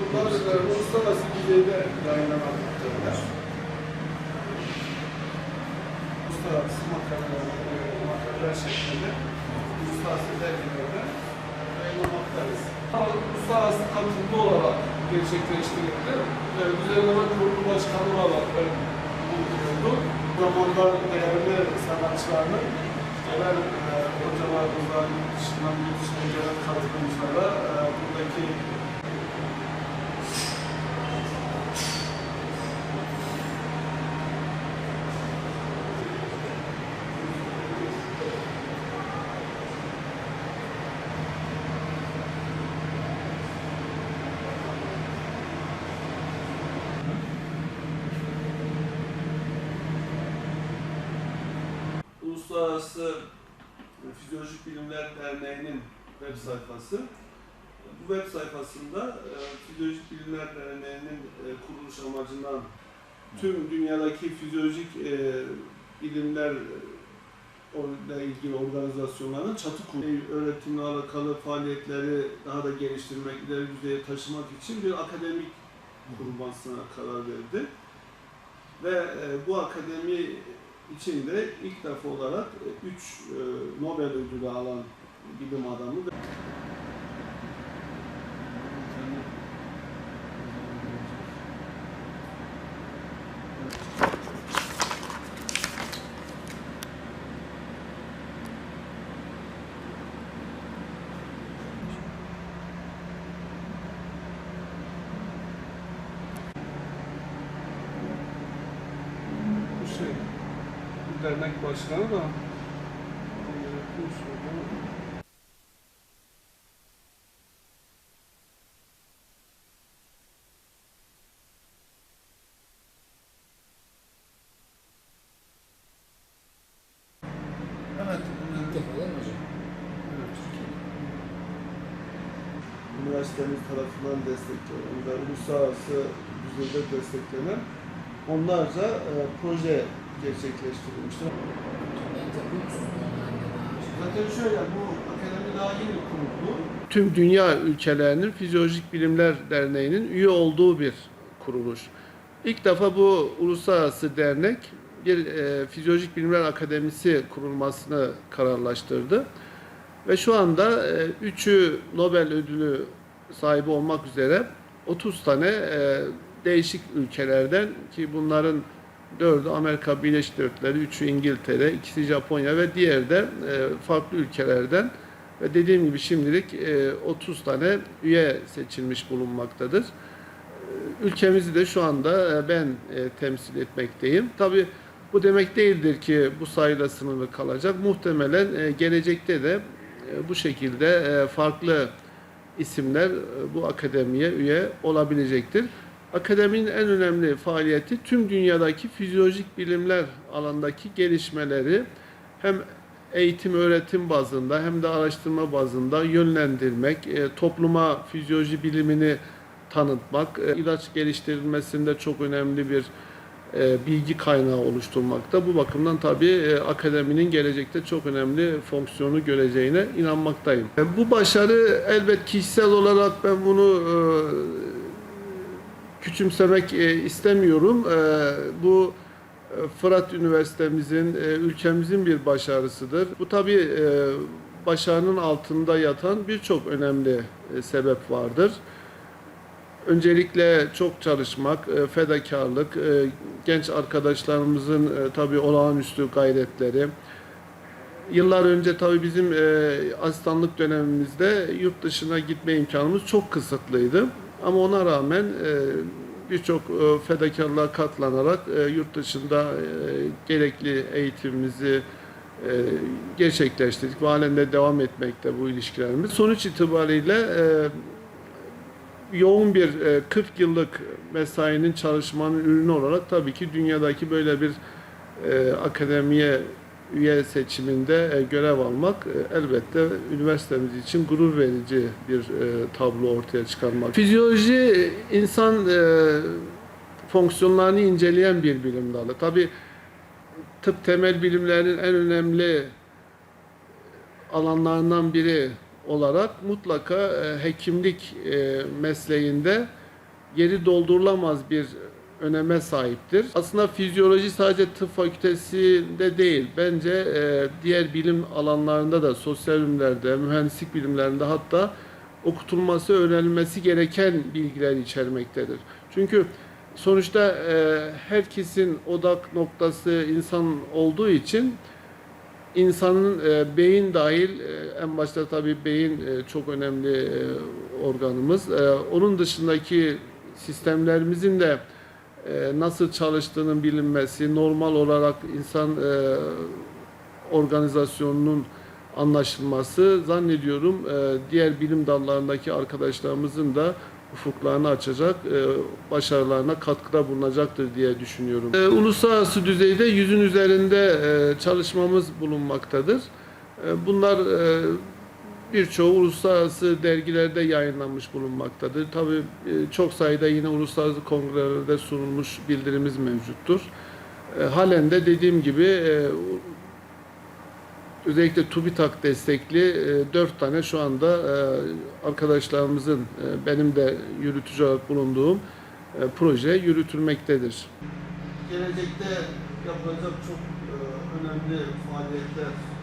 bunlar e, uluslararası düzeyde yayınlanmaktadır. Uluslararası makaleler, e, makaleler şeklinde uluslararası dergilerde yayınlamaktayız. Uluslararası katılımlı olarak gerçekleştirildi. E, Düzenleme Kurulu Başkanı olarak ben bulundum. Zamanda değerli sanatçılarının gelen e, hocalarımıza, yurt dışından, yurt dışına gelen katılımcılara e, buradaki Uluslararası Fizyolojik Bilimler Derneği'nin web sayfası. Bu web sayfasında e, Fizyolojik Bilimler Derneği'nin e, kuruluş amacından tüm dünyadaki fizyolojik e, bilimler ile ilgili organizasyonların çatı kurulu, öğretimle alakalı faaliyetleri daha da geliştirmek, ileri düzeye taşımak için bir akademik kurulmasına karar verdi. Ve bu akademi içinde ilk defa olarak 3 Nobel ödülü alan bilim adamı ve bu dernek başkanı da Evet. İlk defa değil mi. Üniversitemiz tarafından desteklenen ve uluslararası düzeyde desteklenen onlarca e, proje gerçekleştirilmiştir. Zaten şöyle, bu akademi daha yeni kuruldu. Tüm dünya ülkelerinin Fizyolojik Bilimler Derneği'nin üye olduğu bir kuruluş. İlk defa bu uluslararası dernek bir e, Fizyolojik Bilimler Akademisi kurulmasını kararlaştırdı. Ve şu anda e, üçü Nobel ödülü sahibi olmak üzere 30 tane e, değişik ülkelerden ki bunların dördü Amerika Birleşik Devletleri, üçü İngiltere, ikisi Japonya ve diğer de e, farklı ülkelerden ve dediğim gibi şimdilik e, 30 tane üye seçilmiş bulunmaktadır. E, Ülkemizi de şu anda e, ben e, temsil etmekteyim. Tabii bu demek değildir ki bu sayıda sınırlı kalacak. Muhtemelen e, gelecekte de e, bu şekilde e, farklı isimler e, bu akademiye üye olabilecektir. Akademinin en önemli faaliyeti tüm dünyadaki fizyolojik bilimler alandaki gelişmeleri hem eğitim öğretim bazında hem de araştırma bazında yönlendirmek, e, topluma fizyoloji bilimini tanıtmak, e, ilaç geliştirilmesinde çok önemli bir e, bilgi kaynağı oluşturmakta. Bu bakımdan tabii akademinin gelecekte çok önemli fonksiyonu göreceğine inanmaktayım. Bu başarı elbet kişisel olarak ben bunu küçümsemek e, istemiyorum. E, Bu e, Fırat Üniversitemizin, ülkemizin bir başarısıdır. Bu tabii başarının altında yatan birçok önemli sebep vardır. Öncelikle çok çalışmak, fedakarlık, genç arkadaşlarımızın tabii olağanüstü gayretleri. Yıllar önce tabii bizim asistanlık dönemimizde yurt dışına gitme imkanımız çok kısıtlıydı. Ama ona rağmen e, birçok e, fedakarlığa katlanarak e, yurt dışında gerekli eğitimimizi gerçekleştirdik halen de devam etmekte bu ilişkilerimiz. Sonuç itibariyle yoğun bir e, 40 yıllık mesainin çalışmanın ürünü olarak tabii ki dünyadaki böyle bir akademiye üye seçiminde e, görev almak e, elbette üniversitemiz için gurur verici bir e, tablo ortaya çıkarmak. Fizyoloji insan fonksiyonlarını inceleyen bir bilim dalı. Tabii tıp temel bilimlerinin en önemli alanlarından biri olarak mutlaka hekimlik mesleğinde geri doldurulamaz bir öneme sahiptir. Aslında fizyoloji sadece tıp fakültesinde değil, bence e, diğer bilim alanlarında da, sosyal bilimlerde, mühendislik bilimlerinde hatta okutulması, öğrenilmesi gereken bilgiler içermektedir. Çünkü sonuçta e, herkesin odak noktası insan olduğu için insanın e, beyin dahil e, en başta tabii beyin e, çok önemli e, organımız. E, onun dışındaki sistemlerimizin de nasıl çalıştığının bilinmesi, normal olarak insan e, organizasyonunun anlaşılması zannediyorum e, diğer bilim dallarındaki arkadaşlarımızın da ufuklarını açacak, e, başarılarına katkıda bulunacaktır diye düşünüyorum. E, Uluslararası düzeyde yüzün üzerinde e, çalışmamız bulunmaktadır. E, Bunlar e, birçoğu uluslararası dergilerde yayınlanmış bulunmaktadır. Tabii e, çok sayıda yine uluslararası kongrelerde sunulmuş bildirimiz mevcuttur. E, Halen de dediğim gibi e, özellikle TÜBİTAK destekli dört tane şu anda arkadaşlarımızın benim de yürütücü olarak bulunduğum proje yürütülmektedir. Gelecekte yapılacak çok önemli faaliyetler